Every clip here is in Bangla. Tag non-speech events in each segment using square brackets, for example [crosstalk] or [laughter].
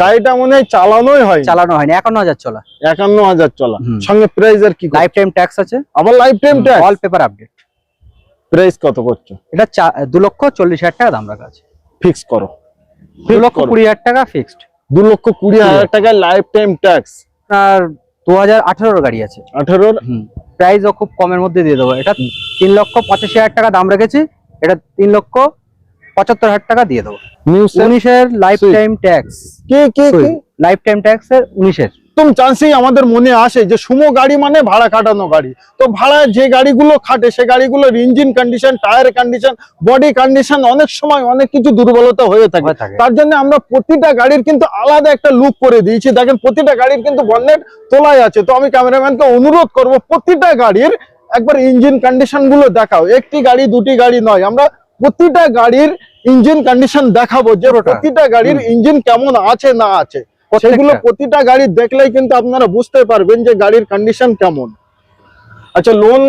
গাড়িটা মনে হয় চালানোই হয় চালানো হয়নি একান্ন হাজার চলা। একান্ন হাজার চলা। সঙ্গে প্রাইস আর কি লাইফ টাইম ট্যাক্স আছে। আবার life time all paper update price কত করছ এটা দু লক্ষ চল্লিশ হাজার টাকা দাম রাখা আছে। ফিক্স করো। দু লক্ষ কুড়ি হাজার টাকা ফিক্সড দু লক্ষ কুড়ি হাজার টাকা লাইফ টাইম ট্যাক্স আর দু হাজার আঠারোর গাড়ি আছে। আঠারোর? প্রাইসও খুব কমের মধ্যে দিয়ে দেবো। এটা তিন লক্ষ পঁচাশি হাজার টাকা দাম রেখেছি। এটা তিন লক্ষ পঁচাত্তর হাজার টাকা দিয়ে দেবো। উনিশের লাইফ টাইম ট্যাক্স কি কি লাইফ টাইম ট্যাক্স এর উনিশের। চান্সেই আমাদের মনে আসে যে সুমো গাড়ি মানে ভাড়া কাটানো গাড়ি। তো ভাড়া যে গাড়িগুলো খাটে সে গাড়িগুলোর engine condition tyre condition body condition অনেক সময় অনেক কিছু দুর্বলতা হয়ে থাকে। হয়ে থাকে। তার জন্য আমরা প্রতিটা গাড়ির কিন্তু আলাদা একটা লুক করে দিয়েছি। দেখেন প্রতিটা গাড়ির কিন্তু বন্নেট তোলাই আছে। তো আমি ক্যামেরাম্যানকে অনুরোধ করব প্রতিটা গাড়ির একবার ইঞ্জিন কন্ডিশনগুলো দেখাও। একটি গাড়ি দুটি গাড়ি নয়। আমরা প্রতিটা গাড়ির ইঞ্জিন কন্ডিশন দেখাবো যে প্রতিটা গাড়ির ইঞ্জিন কেমন আছে না আছে। সেগুলো প্রতিটা গাড়ি দেখলেই কিন্তু আপনারা বুঝতে পারবেন যে গাড়ির কন্ডিশন কেমন। আচ্ছা লোন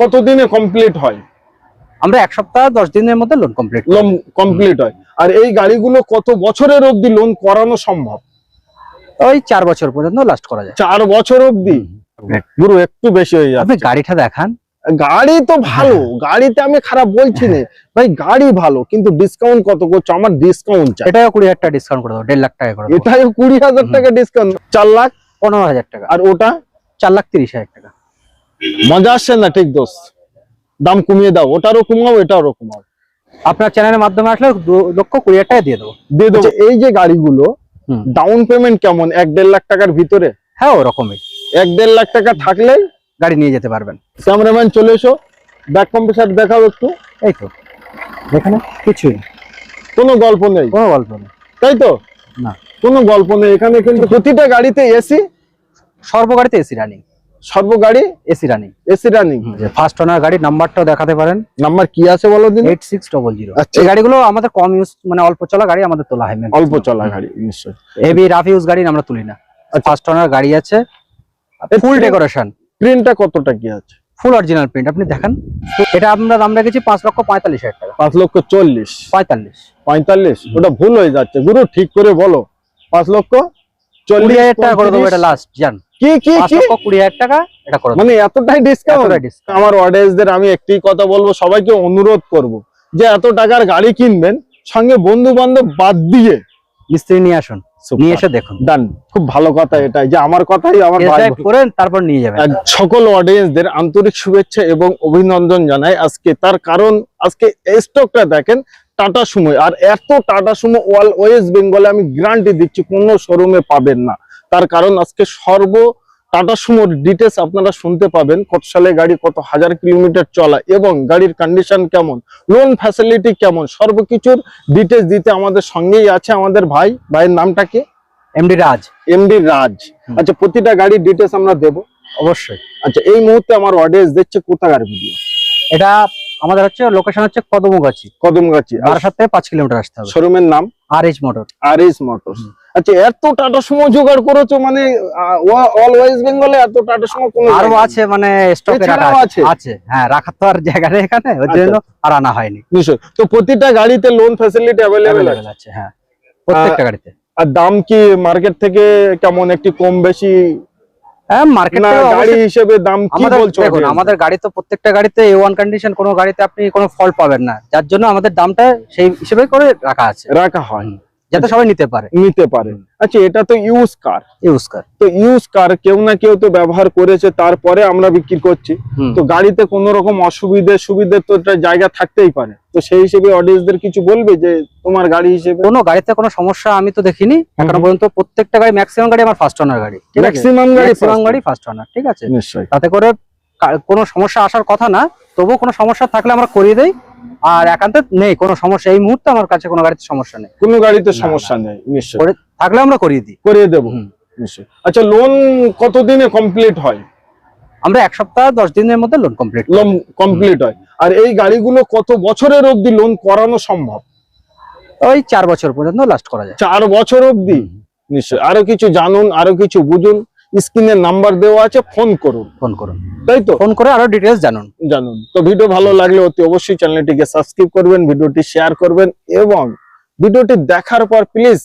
কতদিনে কমপ্লিট হয়? আমরা এক সপ্তাহ দশ দিনের মধ্যে লোন কমপ্লিট লোন কমপ্লিট হয়। আর এই গাড়িগুলো কত বছরের অবধি লোন করানো সম্ভব? ওই চার বছর পর্যন্ত লাস্ট করা যায়। চার বছর অবধি? গুরু একটু বেশি হয়ে আপনি যাচ্ছে। গাড়িটা দেখান। গাড়ি তো ভালো গাড়িতে আমি খারাপ বলছি না। ভাই গাড়ি ভালো কিন্তু ডিসকাউন্ট কত করছ? আমার ডিসকাউন্ট চাই। এটাও কুড়ি হাজার টাকা ডিসকাউন্ট করে দেবো দেড় লাখ টাকা করে এটাই কুড়ি হাজার টাকা ডিসকাউন্ট চার লাখ? পনেরো হাজার টাকা। আর ওটা? চার লাখ তিরিশ হাজার টাকা। মজা আসছে না ঠিক দোষ দাম কমিয়ে দাও ওটারও কমাও এটারও কমাও। আপনার চ্যানেলের মাধ্যমে আসলে লক্ষ কুড়ি হাজার টাকা দিয়ে দেবো। দিয়ে দেবো। এই যে গাড়িগুলো ডাউন পেমেন্ট কেমন? এক দেড় লাখ টাকার ভিতরে? হ্যাঁ ওরকমই। এক দেড় লাখ টাকা থাকলেই গাড়ি নিয়ে যেতে পারবেন। ক্যামেরাম্যান চলে এসো। ব্যাক কম্পিউটার দেখাও একটু। এই তো। এখানে কিছুই কোনো গল্প নেই। কোনো গল্প নেই। তাই তো? না। কোনো গল্প নেই। এখানে কিন্তু প্রতিটা গাড়িতে এসি? সর্ব গাড়িতে এসি রানিং সর্ব গাড়ি AC running AC running first owner গাড়ির নাম্বারটাও দেখাতে পারেন। নাম্বার কি আছে বলো দিন? এইট সিক্স ডবল জিরো আচ্ছা। এই গাড়িগুলো আমাদের কম ইউজ মানে অল্প চলা গাড়ি আমাদের তোলা হয় অল্প চলা গাড়ি নিশ্চয় হেভি রাফ ইউজ গাড়ি আমরা তুলি না। আচ্ছা। ফার্স্ট ওনার গাড়ি আছে। ফুল ডেকোরেশন প্রিন্টটা কতটা কি আছে? ফুল অরিজিনাল প্রিন্ট আপনি দেখেন। এটা আমরা দাম রেখেছি পাঁচ লক্ষ পঁয়তাল্লিশ হাজার টাকা। পাঁচ লক্ষ চল্লিশ। পঁয়তাল্লিশ। পঁয়তাল্লিশ? ওটা ভুল হয়ে যাচ্ছে। গুরু ঠিক করে বলো। পাঁচ লক্ষ চল্লিশ হাজার টাকা করে দেবো এটা লাস্ট জান। কি কি কি? কুড়ি হাজার টাকা এটা করে মানে এতটাই ডিসকাউন্ট। আমার অডিয়েন্সদের আমি একটি কথা বলব সবাইকে অনুরোধ করব যে এত টাকার গাড়ি কিনবেন সঙ্গে বন্ধু বান্ধব বাদ দিয়ে মিস্ত্রি নিয়ে আসুন। নিয়ে এসে দেখুন। ডান খুব ভালো কথা এটাই যে আমার কথাই আমার করেন তারপর নিয়ে যাবেন। সকল অডিয়েন্সদের আন্তরিক শুভেচ্ছা এবং অভিনন্দন জানাই আজকে। তার কারণ আজকে স্টকটা দেখেন টাটা সুমো। আর এত টাটা সুমো ওয়াল ওয়েস্ট বেঙ্গলে আমি গ্যারান্টি দিচ্ছি কোনো শোরুমে পাবেন না। তার কারণ আজকে সর্ব টাটা সুমোর ডিটেলস আপনারা শুনতে পাবেন কত সালে গাড়ি কত হাজার কিলোমিটার চলা এবং গাড়ির কন্ডিশন কেমন লোন ফ্যাসিলিটি কেমন সর্বকিছুর ডিটেলস দিতে আমাদের সঙ্গেই আছে আমাদের ভাই। ভাইয়ের নামটা কি? এমডি রাজ এমডি রাজ আচ্ছা প্রতিটা গাড়ির ডিটেলস আমরা দেবো। অবশ্যই। আচ্ছা এই মুহূর্তে আমার অডিয়েন্স দেখছে কোথাকার ভিডিও এটা আমাদের হচ্ছে লোকেশন হচ্ছে কদমগাছি। কদমগাছি। আর থেকে পাঁচ কিলোমিটার আসতে হবে। শোরুমের নাম? R H motor R motors হুম। আচ্ছা এত টাটা সুমো জোগাড় করেছ মানে অল ওয়েস্ট বেঙ্গলে এত টাটা সুমো কোনো আরও আছে মানে স্টকে রাখা আছে। আছে? হ্যাঁ রাখার তো আর জায়গা নেই এখানে ওর আচ্ছা। জন্য আর আনা হয়নি। নিশ্চয় তো প্রতিটা গাড়িতে লোন ফ্যাসিলিটি অ্যাভেলেবেল আছে? হ্যাঁ প্রত্যেকটা গাড়িতে। আর দাম কি মার্কেট থেকে কেমন একটি কম বেশি? হ্যাঁ মার্কেটে গাড়ি হিসেবে দাম কি বলছো দেখুন আমাদের গাড়ি তো প্রত্যেকটা গাড়িতে এ ওয়ান কন্ডিশন কোনো গাড়িতে আপনি কোনো ফল্ট পাবেন না। যার জন্য আমাদের দামটা সেই হিসেবে করে রাখা আছে। রাখা হয়। যাতে সবাই নিতে পারে। নিতে পারে। আচ্ছা এটা তো ইউজ কার ইউজ কার তো ইউজ কার কেউ না কেউ তো ব্যবহার করেছে তারপরে আমরা বিক্রি করছি। তো গাড়িতে কোনো রকম অসুবিধে সুবিধে তো একটা জায়গা থাকতেই পারে। তো সেই হিসেবে অডিয়েন্সদের কিছু বলবে যে তোমার গাড়ি হিসেবে? কোনো গাড়িতে কোনো সমস্যা আমি তো দেখিনি। এখনও। পর্যন্ত প্রত্যেকটা গাড়ি ম্যাক্সিমাম গাড়ি আমার ফার্স্ট ওনার গাড়ি ম্যাক্সিমাম গাড়ি গাড়ি ফার্স্ট ওনার ঠিক আছে? নিশ্চয়ই। তাতে করে কোনো সমস্যা আসার কথা না তবুও কোনো সমস্যা থাকলে আমরা করিয়ে দেই। আর একান্তে নেই কোনো সমস্যা। এই মুহূর্তে আমার কাছে কোনো গাড়িতে সমস্যা নেই। কোনো গাড়িতে সমস্যা নেই নিশ্চয়ই। থাকলে আমরা করিয়ে দিই। করিয়ে দেবো। নিশ্চয়ই। আচ্ছা লোন কতদিনে কমপ্লিট হয়? আমরা এক সপ্তাহ দশ দিনের মধ্যে লোন কমপ্লিট লোন কমপ্লিট হয়। আর এই গাড়িগুলো কত বছরের অবধি লোন করানো সম্ভব? ওই চার বছর পর্যন্ত লাস্ট করা যায়। চার বছর অবধি? নিশ্চয়ই। আরও কিছু জানুন আরও কিছু বুঝুন। স্ক্রিনের নাম্বার দেওয়া আছে ফোন করুন। ফোন করুন। তাই তো? ফোন করে আরও ডিটেলস জানুন। জানুন। তো ভিডিও ভালো লাগলে অতি অবশ্যই চ্যানেলটিকে সাবস্ক্রাইব করবেন ভিডিওটি শেয়ার করবেন এবং ভিডিওটি দেখার পর প্লিজ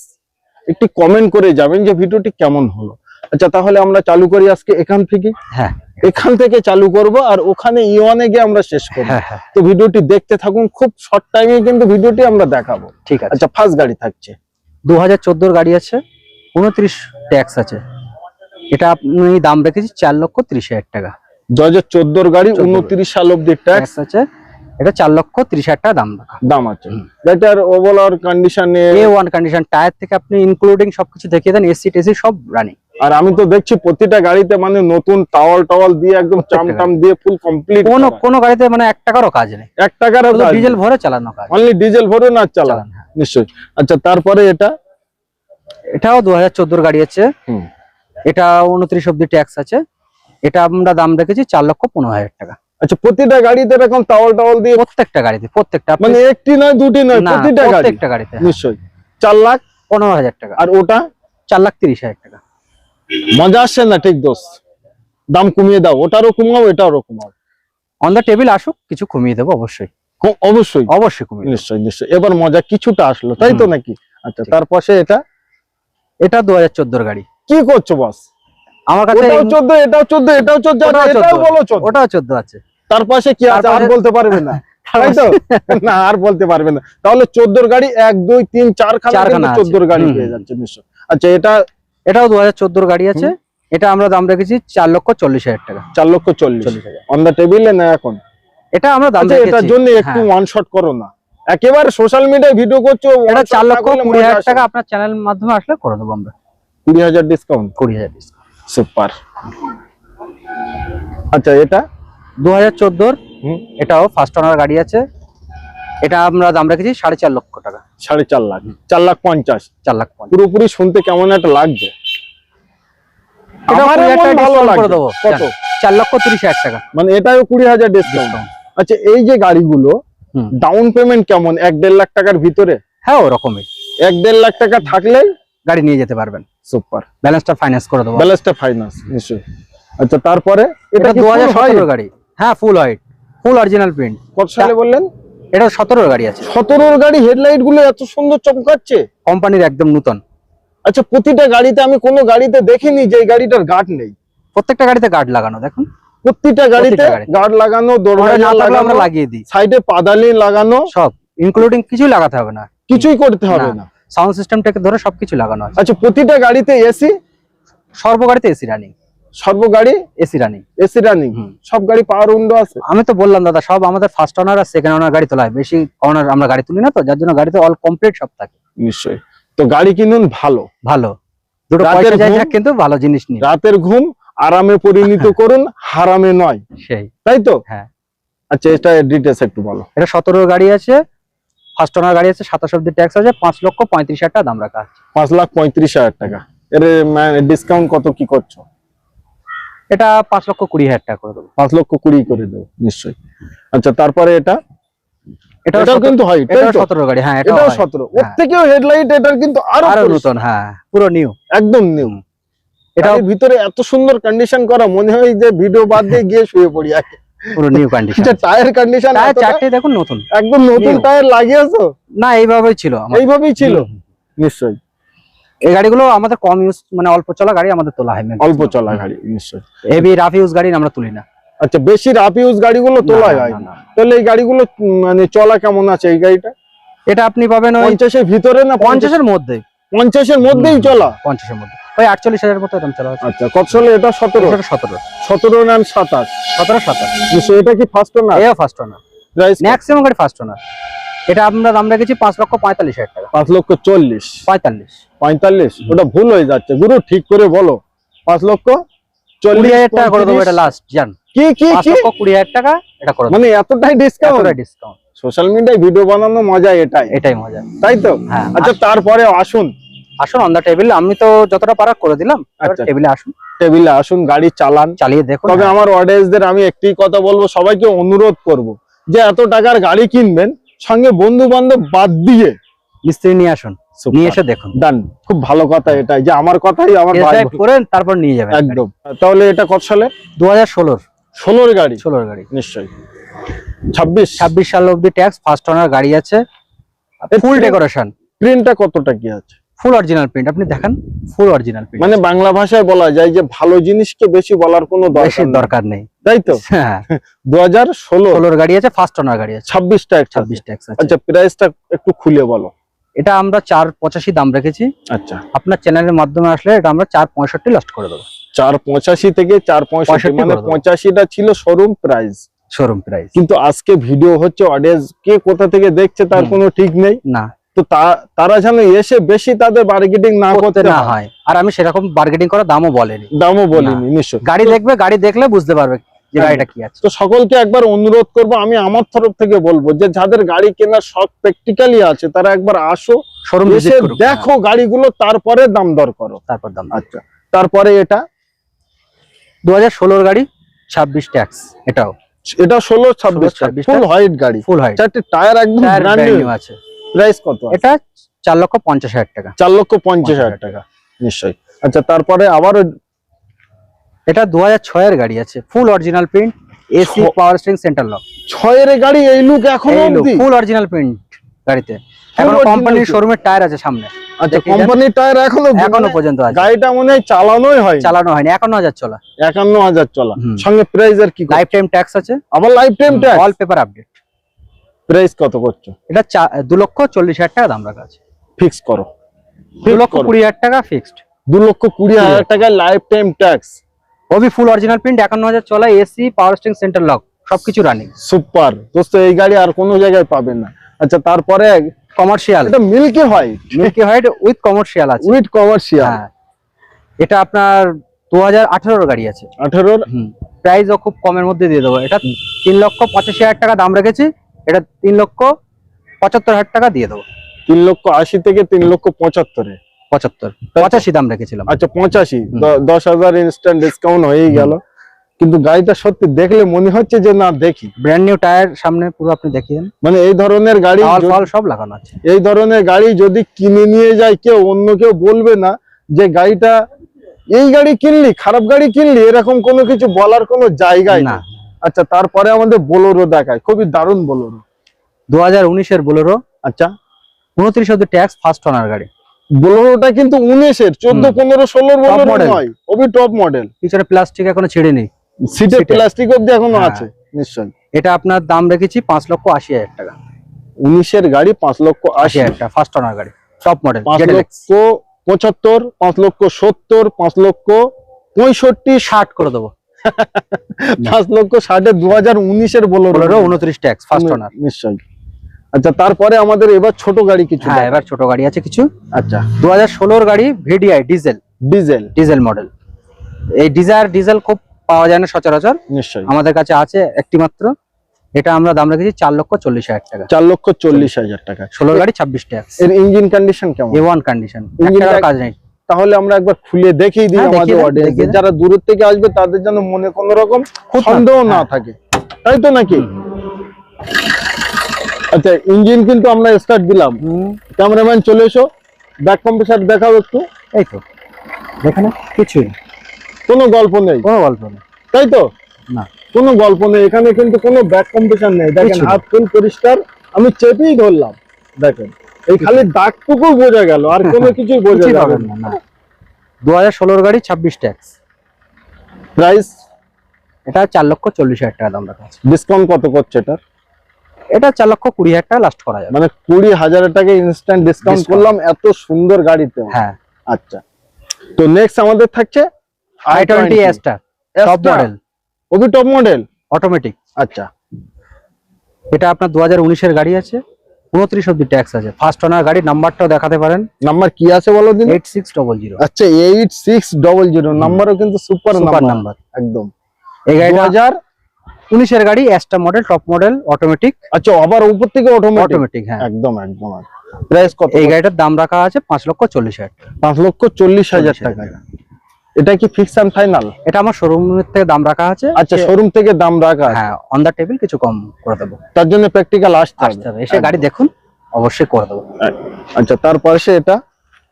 একটি কমেন্ট করে যাবেন যে ভিডিওটি কেমন হলো। আচ্ছা তাহলে আমরা চালু করি আজকে এখান থেকে? হ্যাঁ। এখান থেকে চালু করব আর ওখানে ইওয়ানে গিয়ে আমরা শেষ করব। হ্যাঁ হ্যাঁ। তো ভিডিওটি দেখতে থাকুন খুব শর্ট টাইমে কিন্তু ভিডিওটি আমরা দেখাবো। ঠিক আছে। আচ্ছা ফার্স্ট গাড়ি থাকছে। দু হাজার চোদ্দোর গাড়ি আছে উনত্রিশ ট্যাক্স আছে। এটা আপনি দাম রেখেছি চার লক্ষ ত্রিশ হাজার টাকা। দু হাজার চোদ্দোর গাড়ি উনত্রিশ সাল অব্দি ট্যাক্স আছে। এটা চার লক্ষ ত্রিশ হাজার টাকা দাম রাখা। দাম আছে। ওভারঅল কন্ডিশনে এ ওয়ান কন্ডিশন টায়ার থেকে আপনি ইনক্লুডিং সবকিছু দেখিয়ে দেন এসি টেসি সব রানিং আর আমি তো দেখছি প্রতিটা গাড়িতে মানে নতুন টাওয়াল টাওয়াল দিয়ে একদম দিয়ে ফুল কমপ্লিট কোনো কোনো গাড়িতে মানে এক টাকারও কাজ নেই। এক ডিজেল ভরে চালানো কাজ। অনলি ডিজেল ভরুন আর চালান হ্যাঁ। নিশ্চয়ই। আচ্ছা তারপরে এটা? এটাও দু হাজার চোদ্দোর গাড়ি আছে। হুম। এটা উনত্রিশ অব্দি ট্যাক্স আছে। এটা আমরা দাম রেখেছি চার লক্ষ পনেরো হাজার টাকা। আচ্ছা প্রতিটা গাড়িতে এরকম টাওয়াল টাওয়াল দিয়ে প্রত্যেকটা গাড়িতে প্রত্যেকটা মানে একটি নয় দুটি নয় প্রতিটা প্রত্যেকটা গাড়িতে হ্যাঁ। নিশ্চয়ই। চার লাখ পনেরো হাজার টাকা। আর ওটা? চার লাখ তিরিশ হাজার টাকা। মজা আসছে না ঠিক দোষ দাম কমিয়ে দাও ওটারও কমাও এটারও কমাও। অন দ্য টেবিল আসুক কিছু কমিয়ে দেবো অবশ্যই। অবশ্যই। অবশ্যই কমিয়ে নিশ্চয়ই নিশ্চয়ই। এবার মজা কিছুটা আসলো তাই তো নাকি? আচ্ছা। তার পাশে এটা? এটা দু হাজার চোদ্দোর গাড়ি। কি করছ বস আমার কাছে এই- চোদ্দ এটাও চোদ্দ এটাও চোদ্দ ওটাও এটাও বলো চোদ্দ। ওটাও চোদ্দ আছে। তার পাশে কি আছে? আর বলতে পারবে না। [laughs] তাই তো? না আর বলতে পারবে না। তাহলে চোদ্দোর গাড়ি এক দুই তিন চার খানা চারখানা আছে। চোদ্দোর গাড়ি হুম, পেয়ে যাচ্ছে নিশ্চয়। আচ্ছা এটা এটাও দু হাজার চোদ্দোর গাড়ি আছে। এটা আমরা দাম রেখেছি চার লক্ষ চল্লিশ হাজার টাকা। চার লক্ষ চল্লিশ। চল্লিশ হাজার। অন দ্য টেবিলে না এখন? এটা আমরা দাম আচ্ছা এটার জন্য একটু হ্যাঁ। ওয়ান শট করো না। একেবারে সোশ্যাল মিডিয়ায় ভিডিও করছ এটা shot চার লক্ষ করলে কুড়ি মজা হাজার টাকা আপনার চ্যানেলের মাধ্যমে আসলে করে দেবো আমরা। কুড়ি হাজার ডিসকাউন্ট কুড়ি হাজার সুপার আচ্ছা এটা? দু হাজার চোদ্দোর এটাও ফার্স্ট ওনার গাড়ি আছে। এটা আমরা দাম রেখেছি সাড়ে চার লক্ষ টাকা। সাড়ে চার লাখ। চার লাখ পঞ্চাশ। চার লাখ পুরোপুরি শুনতে কেমন একটা লাগছে? চার লক্ষ তিরিশ হাজার টাকা। মানে এটাও কুড়ি হাজার ডিসকাউন্ট আচ্ছা এই যে গাড়িগুলো ডাউন পেমেন্ট কেমন? এক দেড় লাখ টাকার ভিতরে? হ্যাঁ ওরকমই। এক দেড় লাখ টাকা থাকলেই? গাড়ি নিয়ে যেতে পারবেন। সুপার ব্যালেন্সটা ফাইন্যান্স করে দেবো। ব্যালেন্সটা ফাইন্যান্স নিশ্চয়ই। আচ্ছা তারপরে? এটা কি দু হাজার full height? সতেরো গাড়ি। হ্যাঁ full white full original print কত সালে বললেন? এটা সতেরোর গাড়ি আছে। সতেরোর গাড়ি হেডলাইটগুলো এত সুন্দর চমকাচ্ছে? কোম্পানির একদম নতুন। আচ্ছা প্রতিটা গাড়িতে আমি কোনো গাড়িতে দেখিনি যে গাড়িটার গার্ড নেই। প্রত্যেকটা গাড়িতে গার্ড লাগানো দেখুন। প্রতিটা গাড়িতে গার্ড লাগানো দরজা লাগানো আমরা লাগিয়ে দিই। সাইডে পাদালি লাগানো। সব ইনক্লুডিং কিছুই লাগাতে হবে না। কিছুই করতে হবে না। সাউন্ড সিস্টেম থেকে ধরে সবকিছু লাগানো আছে। আচ্ছা প্রতিটা গাড়িতে এসি সর্ব গাড়িতে এসি রানিং সর্ব গাড়ি এসি রানিং এসি রানিং সব গাড়ি পাওয়ার উইন্ডো আছে? আমি তো বললাম দাদা সব আমাদের ফার্স্ট ওনার আর সেকেন্ড ওনার গাড়ি তোলা হয়। বেশি ওনার আমরা গাড়ি তুলি না তো যার জন্য গাড়িতে অল কমপ্লিট সব থাকে। নিশ্চয়ই। তো গাড়ি কিনুন ভালো। ভালো। দুটো পয়সা যায়? কিন্তু ভালো জিনিস নিন। রাতের ঘুম আরামে পরিণত [laughs] করুন হারামে নয়। সেই। তাই তো? হ্যাঁ। আচ্ছা এটা ডিটেলস একটু বলো। এটা সতেরো গাড়ি আছে ফার্স্ট ওনার গাড়ি আছে সাতাশ অব্দি ট্যাক্স আছে পাঁচ লক্ষ পঁয়ত্রিশ হাজার টাকা দাম রাখা আছে। পাঁচ লাখ পঁয়ত্রিশ হাজার টাকা। এর ডিসকাউন্ট কত কি করছ? এটা পাঁচ লক্ষ কুড়ি হাজার টাকা করে দেবো। পাঁচ লক্ষ কুড়ি করে দেবো নিশ্চয়ই। আচ্ছা তারপরে এটা? এটাও কিন্তু হয় এটাও সতেরো গাড়ি হ্যাঁ এটাও এটাও। সতেরো। ওর। থেকেও হেডলাইট এটার কিন্তু আরও আরও নতুন পুরো নিউ একদম নিউ এটাও ভিতরে এত সুন্দর কন্ডিশন করা মনে হয় যে ভিডিও বাদ দিয়ে গিয়ে শুয়ে পড়ি আগে। পুরো new condition tyre condition tyre চারটে দেখুন নতুন। একদম নতুন টায়ার লাগিয়েছো? না এইভাবেই ছিল আমার। এইভাবেই ছিল? নিশ্চয়ই। এই গাড়িগুলো আমাদের কম ইউজ মানে অল্প চলা গাড়ি আমাদের তোলা হয় অল্প চলা গাড়ি নিশ্চয়ই। হেভি রাফ ইউজ গাড়ি আমরা তুলি না। আচ্ছা বেশি রাফ ইউজ গাড়িগুলো তোলা হয়। তাহলে এই গাড়িগুলো মানে চলা কেমন আছে এই গাড়িটা? এটা আপনি পাবেন ওই পঞ্চাশের ভিতরে না পঞ্চাশ পঞ্চাশের মধ্যে। পঞ্চাশের মধ্যেই। চলা? পঞ্চাশের মধ্যে। ওই আটচল্লিশ হাজার মতো এরকম চলা আচ্ছা কত সালে এটা? সতেরো? সতেরো। সতেরো নান সাতাশ? সতেরো সাতাশ। এটা কি ফার্স্ট এও ফার্স্ট ওনার ম্যাক্সিমাম গাড়ি ফার্স্ট ওনার এটা আমরা দাম রেখেছি পাঁচ লক্ষ পঁয়তাল্লিশ হাজার টাকা। পাঁচ লক্ষ চল্লিশ। পঁয়তাল্লিশ। পঁয়তাল্লিশ? ওটা ভুল হয়ে যাচ্ছে। গুরু ঠিক করে বলো। পাঁচ লক্ষ চল্লিশ হাজার টাকা করে দেবো এটা লাস্ট জান। কি কি কুড়ি হাজার টাকা এটা করে মানে এতটাই ডিসকাউন্ট ডিসকাউন্ট সোশ্যাল মিডিয়ায় ভিডিও বানানো মজা এটাই। এটাই মজা। তাই তো? হ্যাঁ আচ্ছা তারপরে আসুন। আসুন অন দা টেবিল আমি তো যতটা পারা করে দিলাম আচ্ছা। টেবিলে আসুন। টেবিলে আসুন গাড়ি চালান। চালিয়ে দেখুন। তবে। আমার অডিয়েন্সদের আমি একটি কথা বলব সবাইকে অনুরোধ করব যে এত টাকার গাড়ি কিনবেন সঙ্গে বন্ধু বান্ধব বাদ দিয়ে। মিস্ত্রি নিয়ে আসুন নিয়ে এসে দেখুন। ডান খুব ভালো কথা এটাই যে আমার কথাই আমার ভাই করেন তারপর নিয়ে যাবেন। একদম। তাহলে এটা কত সালে? দু হাজার ষোলোর। ষোলোর গাড়ি? ষোলোর গাড়ি। নিশ্চয়ই। ছাব্বিশ? ছাব্বিশ সাল অব্দি ট্যাক্স ফার্স্ট ওনার গাড়ি আছে। ফুল ডেকোরেশন প্রিন্টটা কতটা কি আছে? ফুল অরিজিনাল প্রিন্ট আপনি দেখেন ফুল অরিজিনাল প্রিন্ট মানে বাংলা ভাষায় বলা যায় যে ভালো জিনিসকে বেশি বলার কোনো দরকার নেই। তাই তো? হ্যাঁ। [laughs] দু হাজার ষোলো। ষোলোর গাড়ি আছে ফার্স্ট ওনার গাড়ি আছে। ছাব্বিশটা একটা ছাব্বিশ ট্যাক্স আছে। আচ্ছা প্রাইসটা একটু খুলে বলো। এটা আমরা চার পঁচাশি দাম রেখেছি। আচ্ছা। আপনার চ্যানেলের মাধ্যমে আসলে এটা আমরা চার পঁয়ষট্টি লাস্ট করে দেবো। চার পঁচাশি থেকে চার পঁয়ষট্টি 65 মানে করে দেবো। পঁচাশিটা ছিল শোরুম প্রাইস শোরুম প্রাইস কিন্তু আজকে ভিডিও হচ্ছে অডিয়েন্স কে কোথা থেকে দেখছে তার। কোনো ঠিক নেই। না। তো তারা যেন এসে বেশি তাদের বার্গেটিং না করতে না হয় হয়। আর আমি সেরকম বার্গেটিং করার দামও বলেনি। দামও বলিনি নিশ্চয় গাড়ি দেখবে গাড়ি দেখলে বুঝতে পারবে যে গাড়িটা কি আছে। তো সকলকে একবার অনুরোধ করব আমি আমার তরফ থেকে বলব যে যাদের গাড়ি কেনার শখ প্র্যাকটিক্যালি আছে তারা একবার আসো শোরুম এসে দেখো গাড়িগুলো তারপরে দাম দর করো। তারপর দাম আচ্ছা তারপরে এটা? দু হাজার ষোলোর গাড়ি ছাব্বিশ ট্যাক্স এটাও। এটা ষোলো ছাব্বিশ 26 ফুল হোয়াইট গাড়ি। ফুল চারটে টায়ার একদম ব্র্যান্ড নিউ আছে। প্রাইস কত? এটা চার লক্ষ পঞ্চাশ হাজার টাকা। চার লক্ষ পঞ্চাশ হাজার টাকা। নিশ্চয়ই। আচ্ছা তারপরে আবারও এটা দু হাজার ছয়ের গাড়ি আছে। Full original print AC power steering centre lock ছয়ের গাড়ি এই লুক এখনও ফুল অরিজিনাল প্রিন্ট গাড়িতে। এখন কোম্পানির শোরুমের টায়ার আছে সামনে। আচ্ছা কোম্পানির টায়ার এখনও এখনও পর্যন্ত আছে। গাড়িটা মনে হয় চালানোই হয় চালানো হয়নি একান্ন হাজার চলা। একান্ন হাজার চলা। সঙ্গে প্রাইস আর কি লাইফ টাইম ট্যাক্স আছে। আবার life time tax all paper update price কত করছ এটা দু লক্ষ চল্লিশ হাজার টাকা দাম রাখা আছে। ফিক্স করো। দু লক্ষ কুড়ি হাজার টাকা ফিক্সড। দু লক্ষ কুড়ি হাজার টাকা লাইফ টাইম ট্যাক্স ওবি ফুল অরিজিনাল প্রিন্ট একান্ন হাজার চলা AC power steering centre lock সবকিছু রানিং সুপার দোস্ত এই গাড়ি আর কোনো জায়গায় পাবেন না। আচ্ছা তারপরে কমার্শিয়াল এটা milky white milky white with commercial আছে। উইথ কমার্শিয়াল হ্যাঁ। এটা আপনার দু হাজার গাড়ি আছে। আঠেরোর? প্রাইসও খুব কমের মধ্যে দিয়ে দেবো। এটা তিন লক্ষ পঁচাশি হাজার টাকা দাম রেখেছি। এটা তিন লক্ষ পঁচাত্তর হাজার টাকা দিয়ে দেবো। তিন লক্ষ আশি থেকে তিন লক্ষ পঁচাত্তরে। পঁচাত্তর। পঁচাশি দাম রেখেছিলাম। আচ্ছা পঁচাশি। দশ হাজার ইনস্ট্যান্ট ডিসকাউন্ট হয়েই গেল। কিন্তু গাড়িটা সত্যি দেখলে মনে হচ্ছে যে না দেখি। ব্র্যান্ড নিউ টায়ার সামনে পুরো আপনি দেখিয়ে মানে এই ধরনের গাড়ি সব লাগানো আছে। এই ধরনের গাড়ি যদি কিনে নিয়ে যায় কেউ অন্য কেউ বলবে না যে গাড়িটা এই গাড়ি কিনলি খারাপ গাড়ি কিনলি এরকম কোনো কিছু বলার কোনো জায়গায় না। আচ্ছা তারপরে আমাদের বোলোরো দেখায় খুবই দারুণ বোলোরো। দু হাজার উনিশের বোলেরো। আচ্ছা। উনত্রিশ অব্দি ট্যাক্স ফার্স্ট ওনার গাড়ি। বোলোরোটা কিন্তু উনিশের চোদ্দ পনেরো ষোলোর বোলোরো নয়। খুবই টপ মডেল পিছনে প্লাস্টিক এখনও ছিঁড়েনি। সিটের Seat প্লাস্টিক অব্দি এখনও হ্যাঁ। আছে নিশ্চয়ই। এটা আপনার দাম রেখেছি পাঁচ লক্ষ আশি হাজার টাকা। উনিশের গাড়ি পাঁচ লক্ষ আশি। হাজার টাকা ফার্স্ট ওনার গাড়ি। টপ মডেল পাঁচ লক্ষ পঁচাত্তর পাঁচ লক্ষ সত্তর পাঁচ লক্ষ পঁয়ষট্টি ষাট করে দেবো। পাঁচ লক্ষ ষাটে দু হাজার উনিশের বোলেরো উনত্রিশ ট্যাক্স ফার্স্ট ওনার নিশ্চয়ই। আচ্ছা তারপরে আমাদের এবার ছোট গাড়ি কিছু হ্যাঁ এবার ছোট গাড়ি আছে কিছু। আচ্ছা। দু হাজার ষোলোর গাড়ি VDI diesel diesel. Diesel model. এই ডিজায়ার ডিজেল খুব পাওয়া যায় না সচরাচর। নিশ্চয়ই। আমাদের কাছে আছে একটি মাত্র এটা আমরা দাম রেখেছি চার লক্ষ চল্লিশ হাজার টাকা। চার লক্ষ চল্লিশ হাজার টাকা। ষোলো গাড়ি ছাব্বিশ ট্যাক্স। এর ইঞ্জিন কন্ডিশন কেমন? এ ওয়ান কন্ডিশন টা- কাজ নেই। তাহলে আমরা একবার খুলে দেখিয়ে দিই হ্যাঁ, আমাদের অডিয়েন্স যারা দূরের থেকে আসবে তাদের যেন মনে কোনো রকম সন্দেহ না হ্যাঁ। থাকে। তাই তো নাকি? আচ্ছা ইঞ্জিন কিন্তু আমরা স্টার্ট দিলাম। ক্যামেরাম্যান চলে এসো। ব্যাক কম্প্রেসার দেখাও একটু। এই তো। এখানে কিছুই নেই, কোনো গল্প নেই। কোনো গল্প নেই। তাই তো? না। কোনো গল্প নেই। এখানে কিন্তু কোনো ব্যাক কম্পিটিশন নেই। দেখেন হাত ফুল পরিষ্কার। আমি চেপেই ধরলাম। দেখেন। এই খালি দাগটুকু বোঝা গেল আর কোনো কিছু বোঝা কিছুই যাবে না। দু হাজার ষোলোর গাড়ি ছাব্বিশ ট্যাক্স প্রাইস এটা চার লক্ষ চল্লিশ হাজার টাকা দাম রাখা আছে। ডিসকাউন্ট কত করছে এটা এটা চার লক্ষ কুড়ি হাজার টাকা লাস্ট করা যাবে। মানে কুড়ি হাজারের টাকা ইনস্ট্যান্ট ডিসকাউন্ট করলাম এত সুন্দর গাড়িতে। হ্যাঁ। আচ্ছা। তো নেক্সট আমাদের থাকছে আই টোয়েন্টি এসটা টপ মডেল ওবি টপ মডেল অটোমেটিক আচ্ছা। এটা আপনার দু হাজার উনিশের গাড়ি আছে। উনত্রিশ অব্দি ট্যাক্স আছে। ফার্স্ট ওনার গাড়ির নাম্বারটাও দেখাতে পারেন। নাম্বার কি আছে বলো দিন এইট সিক্স ডবল জিরো আচ্ছা এইট সিক্স ডবল জিরো নাম্বারও কিন্তু সুপার সুপার নাম্বার একদম। এই দু গাড়িটা হাজার উনিশের গাড়ি এসটা মডেল টপ মডেল অটোমেটিক আচ্ছা আবার উপর থেকে অটোমেটিক অটোমেটিক হ্যাঁ। একদম একদম প্রাইস কত? এই গাড়িটার দাম রাখা আছে পাঁচ লক্ষ চল্লিশ হাজার। পাঁচ লক্ষ চল্লিশ হাজার টাকা। এটা কি ফিক্স এন্ড ফাইনাল এটা আমার শোরুমের থেকে দাম রাখা আছে। আচ্ছা শোরুম থেকে দাম রাখা হ্যাঁ অন দা টেবিল কিছু কম করে দেবো। তার জন্য প্র্যাকটিক্যাল আসতে হবে। এসে গাড়ি দেখুন অবশ্যই করে দেবো। আচ্ছা তারপরে সে এটা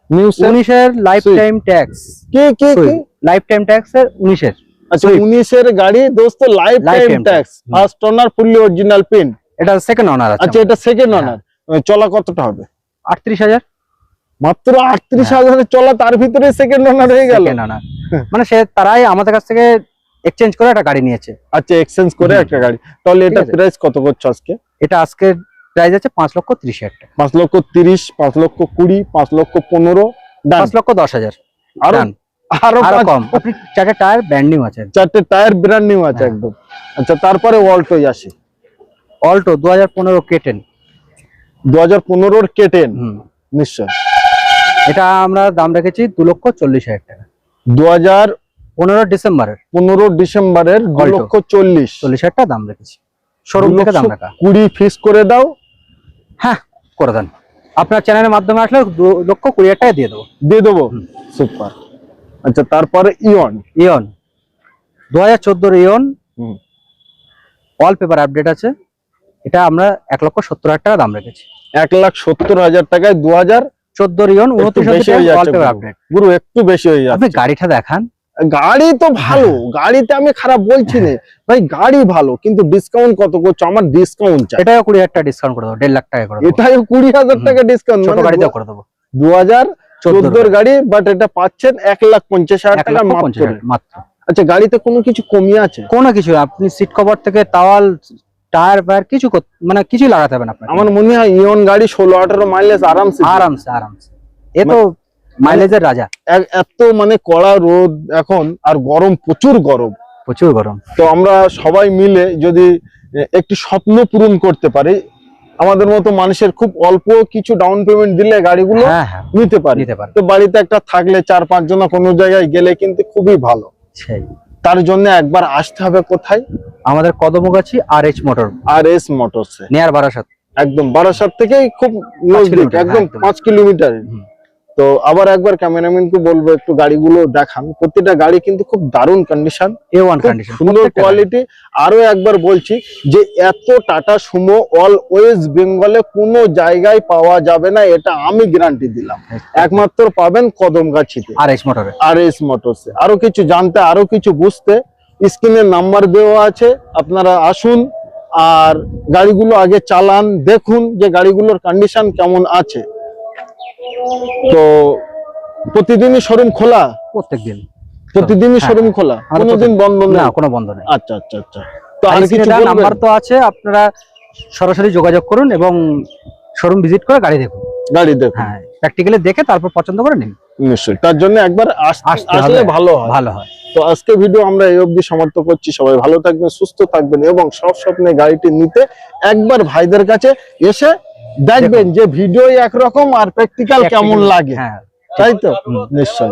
নিউ উনিশের লাইফ টাইম ট্যাক্স কি কি কি? লাইফ টাইম ট্যাক্স এর উনিশের। আচ্ছা। উনিশের গাড়ি দোস্ত life time tax first owner fully original pin এটা সেকেন্ড ওনার আচ্ছা এটা সেকেন্ড হ্যাঁ। ওনার চলা কতটা হবে? আটত্রিশ হাজার। মাত্র আটত্রিশ হাজারে চলা তার ভিতরে সেকেন্ড ওনার হয়ে গেল। Second মানে সে তারাই আমাদের কাছ থেকে এক্সচেঞ্জ করে একটা গাড়ি নিয়েছে। আচ্ছা এক্সচেঞ্জ করে একটা গাড়ি। তাহলে এটা প্রাইস কত করছ আজকে? এটা আজকে প্রাইস আছে পাঁচ লক্ষ ত্রিশ হাজার টাকা। পাঁচ লক্ষ তিরিশ পাঁচ লক্ষ কুড়ি পাঁচ লক্ষ পনেরো পাঁচ লক্ষ দশ হাজার। আরও আরও কম। চারটে টায়ার ব্র্যান্ড নিউ আছে। চারটে টায়ার ব্র্যান্ড নিউ আছে হ্যাঁ। একদম। আচ্ছা তারপরে অল্টোই আসে। অল্টো দু হাজার পনেরো কেটেন দু হাজার পনেরোর কেটেন নিশ্চয়। এটা আমরা দাম রেখেছি দু লক্ষ চল্লিশ হাজার টাকা। দু হাজার পনেরো ডিসেম্বরের। পনেরো ডিসেম্বরের দু লক্ষ চল্লিশ। চল্লিশ হাজার টাকা দাম রেখেছি। শোরুম থেকে দাম রাখা। কুড়ি ফিস করে দাও। হ্যাঁ করে দেন। আপনার চ্যানেলের মাধ্যমে আসলে দু লক্ষ কুড়ি হাজার টাকা দিয়ে দেবো। দিয়ে দেবো? সুপার। আচ্ছা তারপরে ইয়ন ইয়ন দু হাজার চোদ্দোর ইয়ন হুম। অল পেপার আপডেট আছে। এটা আমরা এক লক্ষ সত্তর হাজার টাকা দাম রেখেছি। এক লাখ সত্তর হাজার টাকায় দু হাজার উনত্রিশ যাচ্ছে পেপার গুরু। একটু বেশি হয়ে আপনি গাড়িটা দেখান। গাড়ি তো ভালো গাড়িতে আমি খারাপ বলছি না। ভাই গাড়ি ভালো কিন্তু ডিসকাউন্ট কত করছ? আমার ডিসকাউন্ট চাই। এটাও কুড়ি হাজার টাকা ডিসকাউন্ট করে দেবো দেড় লাখ টাকা করে এটাই কুড়ি হাজার। টাকা ডিসকাউন্ট ছোট গাড়িতেও করে দেবো। দু হাজার চোদ্দোর গাড়ি। বাট এটা পাচ্ছেন এক লাখ পঞ্চাশ হাজার টাকা মাত্র। আচ্ছা গাড়িতে কোনো কিছু কমিয়ে আছে? কোনো কিছু আপনি সিট কভার থেকে টাওয়াল টায়ার ফায়ার কিছু মানে কিছু লাগাতে হবে না আপনার আমার মনে হয় ইয়ন গাড়ি ষোলো আঠারো মাইলেজ আরামসে। আরামসে আরামসে। এ তো মাইলেজের রাজা। এত মানে কড়া রোদ এখন আর গরম প্রচুর গরম। প্রচুর গরম। তো আমরা সবাই মিলে যদি একটি স্বপ্ন পূরণ করতে পারি আমাদের মতো মানুষের খুব অল্প কিছু ডাউন পেমেন্ট দিলে গাড়িগুলো হ্যাঁ হ্যাঁ। নিতে পারি। পারে তো বাড়িতে একটা থাকলে চার পাঁচ জন কোনো জায়গায় গেলে কিন্তু খুবই ভালো। সেই। তার জন্য একবার আসতে হবে কোথায়? আমাদের কদমগাছি আর এইচ মোটর আর এস মোটরসে নেয়ার বারাসাত একদম বারাসাত থেকে খুব নজদিক একদম হ্যাঁ, পাঁচ কিলোমিটার। তো আবার একবার ক্যামেরাম্যানকে বলব একটু গাড়িগুলো দেখান। প্রতিটা গাড়ি কিন্তু খুব দারুণ কন্ডিশন এ ওয়ান কন্ডিশন সুন্দর কোয়ালিটি আরও একবার বলছি যে এত টাটা সুমো অল ওয়েস্ট বেঙ্গলে কোনো জায়গায় পাওয়া যাবে না এটা আমি গ্যারান্টি দিলাম। একমাত্র পাবেন কদমগাছিতে। আর এইচ মোটরে আর এস মোটরসে আরও কিছু জানতে আরও কিছু বুঝতে স্ক্রিনে নাম্বার দেওয়া আছে আপনারা আসুন আর গাড়িগুলো আগে চালান দেখুন যে গাড়িগুলোর কন্ডিশন কেমন আছে। তো প্রতিদিনই শোরুম খোলা? প্রত্যেকদিন। প্রতিদিনই হ্যাঁ, শোরুম খোলা? আমাদের কোনোদিন বন্ধ না না কোনো বন্ধ নেই। আচ্ছা আচ্ছা আচ্ছা। তো আর কিছু নাম্বার? তো আছে আপনারা সরাসরি যোগাযোগ করুন এবং শোরুম ভিজিট করে গাড়ি দেখুন। গাড়ি দেখুন। হ্যাঁ প্র্যাকটিক্যালি দেখে তারপর পছন্দ করে নিন। নিশ্চয়ই। তার জন্য একবার আসলে ভালো হয়। ভালো হয়। তো আজকে ভিডিও আমরা এই অবধি সমাপ্ত করছি। সবাই ভালো থাকবেন সুস্থ থাকবেন এবং সব স্বপ্নে গাড়িটি নিতে একবার ভাইদের কাছে এসে দেখবেন যে ভিডিও একরকম আর প্র্যাকটিক্যাল কেমন লাগে। হ্যাঁ। তাই তো। নিশ্চয়ই।